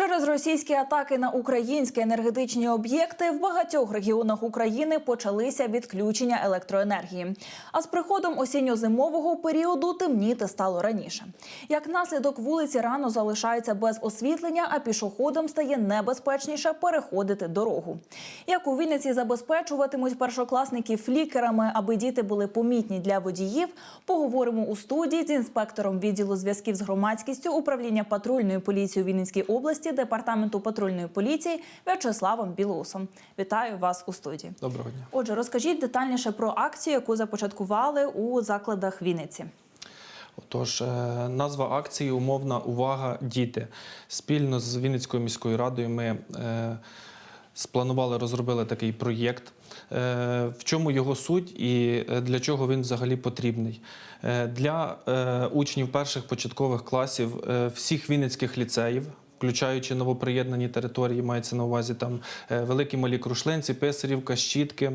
Через російські атаки на українські енергетичні об'єкти в багатьох регіонах України почалися відключення електроенергії. А з приходом осінньо-зимового періоду темніти стало раніше. Як наслідок, вулиці рано залишаються без освітлення, а пішоходам стає небезпечніше переходити дорогу. Як у Вінниці забезпечуватимуть першокласників флікерами, аби діти були помітні для водіїв, поговоримо у студії з інспектором відділу зв'язків з громадськістю управління патрульної поліції у Вінницькій області департаменту патрульної поліції В'ячеславом Білоусом. Вітаю вас у студії. Доброго дня. Отже, розкажіть детальніше про акцію, яку започаткували у закладах Вінниці. Отож, е, назва акції Умовна увага діти. Спільно з Вінницькою міською радою ми е, спланували, розробили такий проєкт. Е, В чому його суть і для чого він взагалі потрібний? Для учнів перших початкових класів всіх вінницьких ліцеїв. Включаючи новоприєднані території, мається на увазі там е, великі малі крушлинці, писарівка, щітки,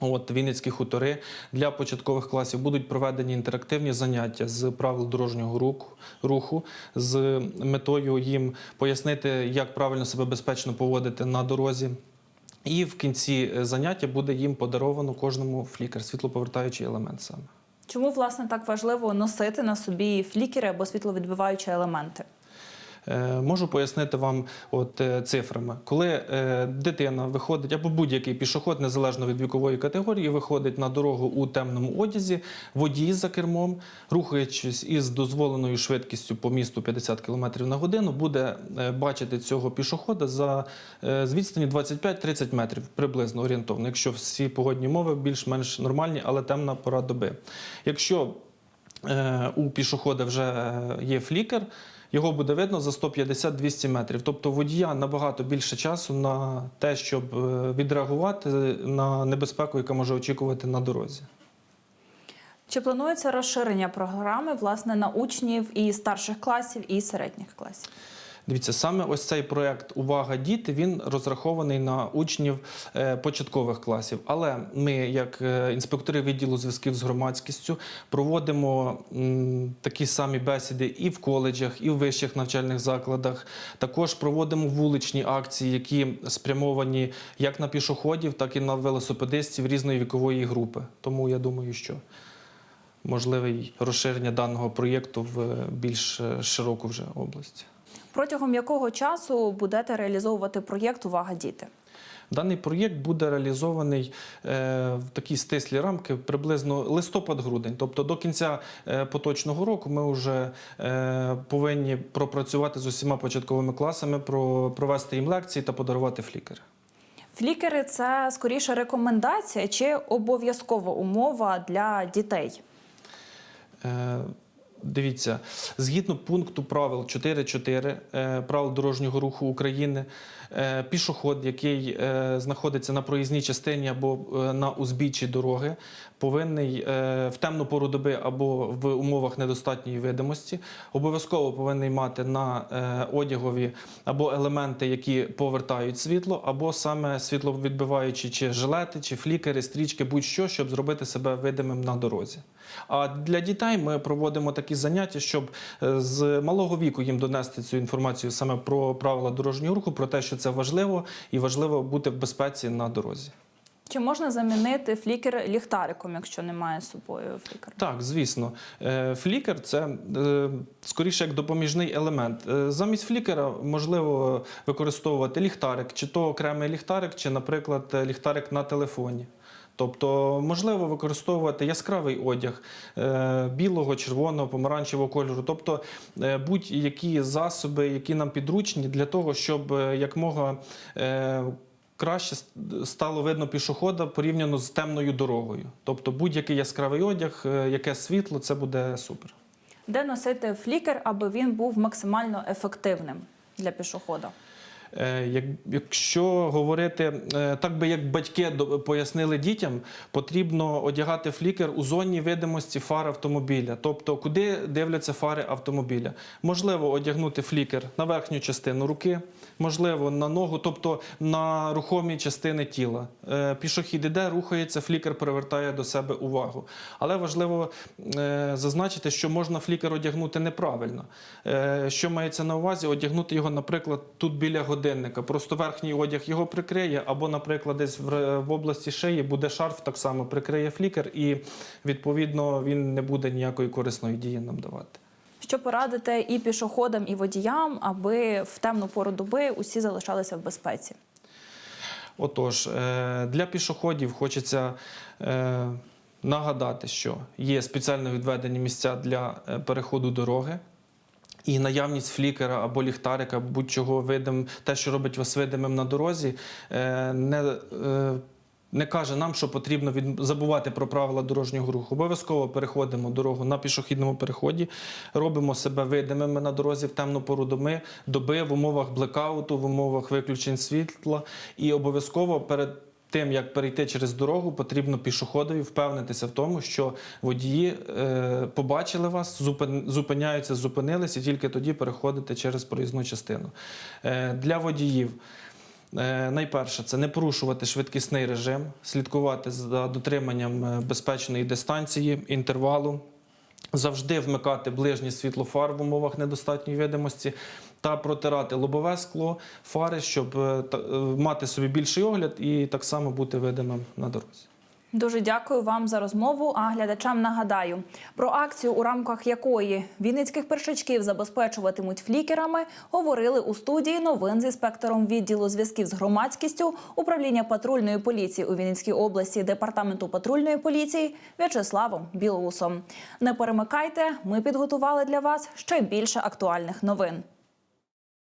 От Вінницькі хутори для початкових класів будуть проведені інтерактивні заняття з правил дорожнього руху, руху з метою їм пояснити, як правильно себе безпечно поводити на дорозі. І в кінці е, заняття буде їм подаровано кожному флікер, світлоповертаючий елемент саме. Чому власне так важливо носити на собі флікери або світловідбиваючі елементи? Е, Можу пояснити вам от е, цифрами. Коли е, дитина виходить або будь-який пішоход, незалежно від вікової категорії, виходить на дорогу у темному одязі, водій за кермом, рухаючись із дозволеною швидкістю по місту 50 км на годину, буде бачити цього пішохода за з відстані 25-30 метрів, приблизно орієнтовно, якщо всі погодні умови більш-менш нормальні, але темна пора доби. Якщо у пішохода вже є флікер, його буде видно за 150-200 метрів. Тобто водія набагато більше часу на те, щоб е, відреагувати на небезпеку, яка може очікувати на дорозі. Чи планується розширення програми власне на учнів і старших класів, і середніх класів? Дивіться, саме ось цей проект Увага діти він розрахований на учнів е, початкових класів. Але ми, як е, інспектори відділу зв'язків з громадськістю, проводимо такі самі бесіди і в коледжах, і в вищих навчальних закладах. Також проводимо вуличні акції, які спрямовані як на пішоходів, так і на велосипедистів різної вікової групи. Тому я думаю, що можливе розширення даного проєкту в е, більш широку вже область. Протягом якого часу будете реалізовувати проєкт Увага діти? Даний проєкт буде реалізований е, в такій стислі рамки приблизно листопад-грудень. Тобто до кінця е, поточного року ми вже е, повинні пропрацювати з усіма початковими класами, про, провести їм лекції та подарувати флікери. Флікери це скоріше рекомендація чи обов'язкова умова для дітей? Дивіться, згідно пункту правил 4.4 е, правил дорожнього руху України, е, пішоход, який е, знаходиться на проїзній частині або на узбіччі дороги, повинний в темну пору доби або в умовах недостатньої видимості, обов'язково повинний мати на одягові або елементи, які повертають світло, або саме світловідбиваючі чи жилети, чи флікери, стрічки, будь-що, щоб зробити себе видимим на дорозі. А для дітей ми проводимо такі заняття, щоб е, з малого віку їм донести цю інформацію саме про правила дорожнього руху, про те, що це важливо, і важливо бути в безпеці на дорозі. Чи можна замінити флікер ліхтариком, якщо немає з собою флікера? Так, звісно, Е, флікер це е, скоріше як допоміжний елемент. Замість флікера можливо використовувати ліхтарик, чи то окремий ліхтарик, чи, наприклад, ліхтарик на телефоні. Тобто можливо використовувати яскравий одяг е, білого, червоного, помаранчевого кольору, тобто е, будь-які засоби, які нам підручні для того, щоб е, якмога краще стало видно пішохода порівняно з темною дорогою. Тобто будь-який яскравий одяг, яке світло, це буде супер. Де носити флікер, аби він був максимально ефективним для пішохода? Е, як- Якщо говорити е, так би як батьки пояснили дітям, потрібно одягати флікер у зоні видимості фар автомобіля, тобто куди дивляться фари автомобіля. Можливо, одягнути флікер на верхню частину руки, можливо, на ногу, тобто на рухомі частини тіла. Е, Пішохід іде, рухається, флікер привертає до себе увагу. Але важливо зазначити, що можна флікер одягнути неправильно. Що мається на увазі? Одягнути його, наприклад, тут біля годинника. Просто верхній одяг його прикриє, або, наприклад, десь в, в області шиї буде шарф, так само прикриє флікер, і відповідно він не буде ніякої корисної дії нам давати. Що порадите і пішоходам, і водіям, аби в темну пору доби усі залишалися в безпеці? Отож, е, для пішоходів хочеться е, нагадати, що є спеціально відведені місця для е, переходу дороги. І наявність флікера або ліхтарика, будь-чого видим, те, що робить вас видимим на дорозі, е, не, е, не каже нам, що потрібно від... забувати про правила дорожнього руху. Обов'язково переходимо дорогу на пішохідному переході, робимо себе видимими на дорозі в темну пору доби, доби в умовах блекауту, в умовах виключень світла. І обов'язково перед тим, як перейти через дорогу, потрібно пішоходові впевнитися в тому, що водії е, побачили вас, зупиняються, зупинились і тільки тоді переходити через проїзну частину. Е, для водіїв. Е, Найперше, це не порушувати швидкісний режим, слідкувати за дотриманням безпечної дистанції, інтервалу, завжди вмикати ближнє світло фар в умовах недостатньої видимості та протирати лобове скло, фари, щоб е, е, мати собі більший огляд і так само бути видимим на дорозі. Дуже дякую вам за розмову. А глядачам нагадаю про акцію, у рамках якої вінницьких першачків забезпечуватимуть флікерами, говорили у студії новин з інспектором відділу зв'язків з громадськістю управління патрульної поліції у Вінницькій області департаменту патрульної поліції В'ячеславом Білоусом. Не перемикайте, ми підготували для вас ще більше актуальних новин.